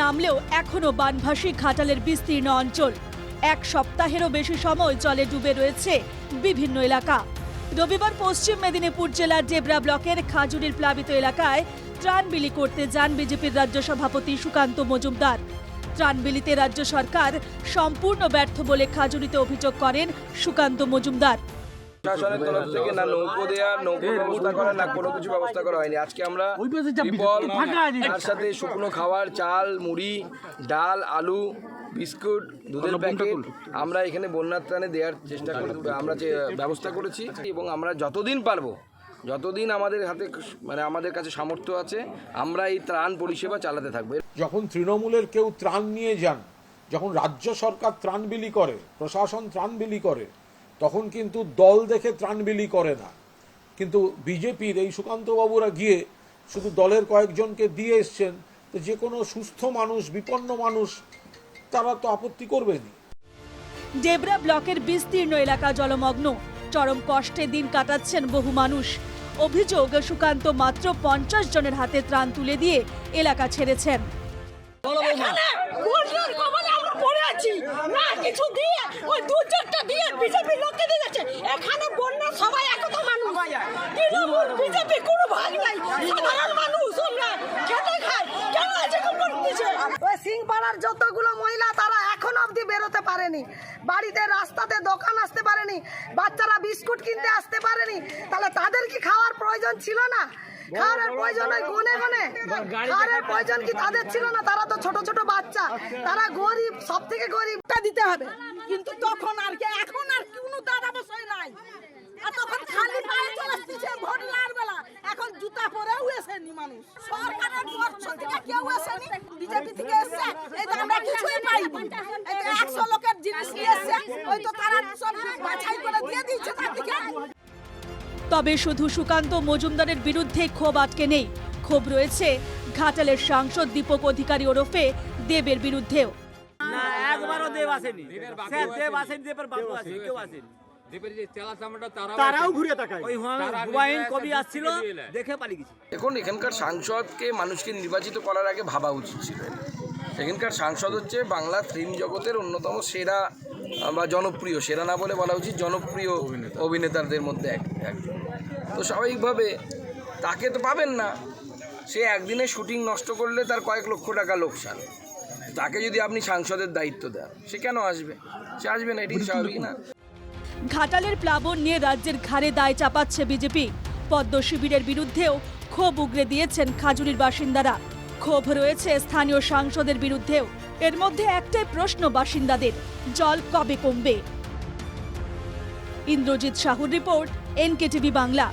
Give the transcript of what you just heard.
নামলেও এখনও বানভাসী ঘাটালের বিস্তীর্ণ অঞ্চল। এক সপ্তাহেরও বেশি সময় জলে ডুবে রয়েছে বিভিন্ন এলাকা। রবিবার পশ্চিম মেদিনীপুর জেলার ডেবরা ব্লকের খাজুরির প্লাবিত এলাকায় ত্রাণ বিলি করতে যান বিজেপির রাজ্য সভাপতি সুকান্ত মজুমদার। ত্রাণ বিলিতে রাজ্য সরকার সম্পূর্ণ ব্যর্থ বলে খাজুরিতে অভিযোগ করেন সুকান্ত মজুমদার। প্রশাসনের তরফ থেকে না নৌকো দেওয়া নৌকো ব্যবস্থা করা না কোনো কিছু ব্যবস্থা করা হয়নি আজকে আমরা বিপল তার সাথে শুকনো খাবার চাল মুড়ি ডাল আলু বিস্কুট দুধের প্যাকেট আমরা এখানে বন্যার ত্রাণে দেওয়ার চেষ্টা করি আমরা যে ব্যবস্থা করেছি এবং আমরা যতদিন পারব যতদিন আমাদের হাতে মানে আমাদের কাছে সামর্থ্য আছে আমরা এই ত্রাণ পরিষেবা চালাতে থাকব। যখন তৃণমূলের কেউ ত্রাণ নিয়ে যান যখন রাজ্য সরকার ত্রাণ বিলি করে প্রশাসন ত্রাণ বিলি করে তখন কিন্তু দল দেখে ত্রাণ বিলি করে না। কিন্তু বিজেপির এই সুকান্তবাবুরা গিয়ে শুধু দলের কয়েকজনকে দিয়ে এসছেন তো যে কোনো সুস্থ মানুষ বিপন্ন মানুষ তারা তো আপত্তি করবেনই। ডেবরা ব্লকের বিস্তীর্ণ এলাকা জলমগ্ন। চরম কষ্টে দিন কাটাচ্ছেন বহু মানুষ। অভিযোগ সুকান্ত মাত্র পঞ্চাশ জনের হাতে ত্রাণ তুলে দিয়ে এলাকা ছেড়েছেন। আছি। না কিছু দিয়ে ওই দু চারটা দিয়ে বিজেপি লোককে দিয়ে যাচ্ছে। এখানে বন্যা সবাই একতা মানুষ। তৃণমূল বিজেপি কোনো ভাগ নাই। সাধারণ মানুষ আমরা খেতে খাই। কেন আছে করতেছে ওই সিংপাড়ার যতগুলো মহিলা তারা এখন অবধি বেরোতে পারেনি। বাড়িতে রাস্তাতে দোকান আসতে পারেনি। বাচ্চারা বিস্কুট কিনতে আসতে পারেনি। তাহলে তাদের কি খাওয়ার প্রয়োজন ছিল না? খাওয়ার প্রয়োজন ওই গনে গনে। খাওয়ার প্রয়োজন কি তাদের ছিল না? তারা তো ছোট ছোট বাচ্চা। তারা গরিব সব থেকে গরিব। টা দিতে হবে। কিন্তু তখন আর কি, এখন আর কোনো দাদা বসাই নাই। খালি এখন জুতা একশো লোকের জিনিস নিয়ে ওই তো তারা সব বাছাই করে দিয়ে দিয়েছে তবে শুধু সুকান্ত মজুমদারের বিরুদ্ধে ক্ষোভ আটকে নেই। ক্ষোভ রয়েছে ঘাটালের সাংসদ দীপক অধিকারী ওরফে দেবের বিরুদ্ধেও। একবারও দেব আসেনি। দেব আসেনি। দেবের বাবু আসেনি কেউ আসেনি। দ্বীপের যে চেলা চামড়া তারাও তারাও ঘুরে তাকায়। ওই হুমায়ুন কবি আসছিল থেকে দিয়ে এলেন। দেখে পালিয়ে গেছে। এখন এখানকার সাংসদকে মানুষকে নির্বাচিত করার আগে ভাবা উচিত ছিল। এখানকার সাংসদ হচ্ছে বাংলা ফিল্ম জগতের অন্যতম সেরা বা জনপ্রিয় সেরা না বলে বলা উচিত জনপ্রিয় অভিনেতাদের মধ্যে এক একজন। তো স্বাভাবিকভাবে তাকে তো পাবেন না। সে একদিনে শুটিং নষ্ট করলে তার কয়েক লক্ষ টাকা লোকসান। তাকে যদি আপনি সাংসদের দায়িত্ব দেন সে কেন আসবে? সে আসবে না এটি স্বাভাবিক না? ঘাটালের প্লাবন নিয়ে রাজ্যের ঘাড়ে দায় চাপাচ্ছে বিজেপি। পদ্ম শিবিরের বিরুদ্ধেও ক্ষোভ উগরে দিয়েছেন খাজুরির বাসিন্দারা। ক্ষোভ রয়েছে স্থানীয় সাংসদের বিরুদ্ধেও। এর মধ্যে একটাই প্রশ্ন বাসিন্দাদের জল কবে কমবে? ইন্দ্রজিৎ সাহুর রিপোর্ট এনকেটিভি বাংলা।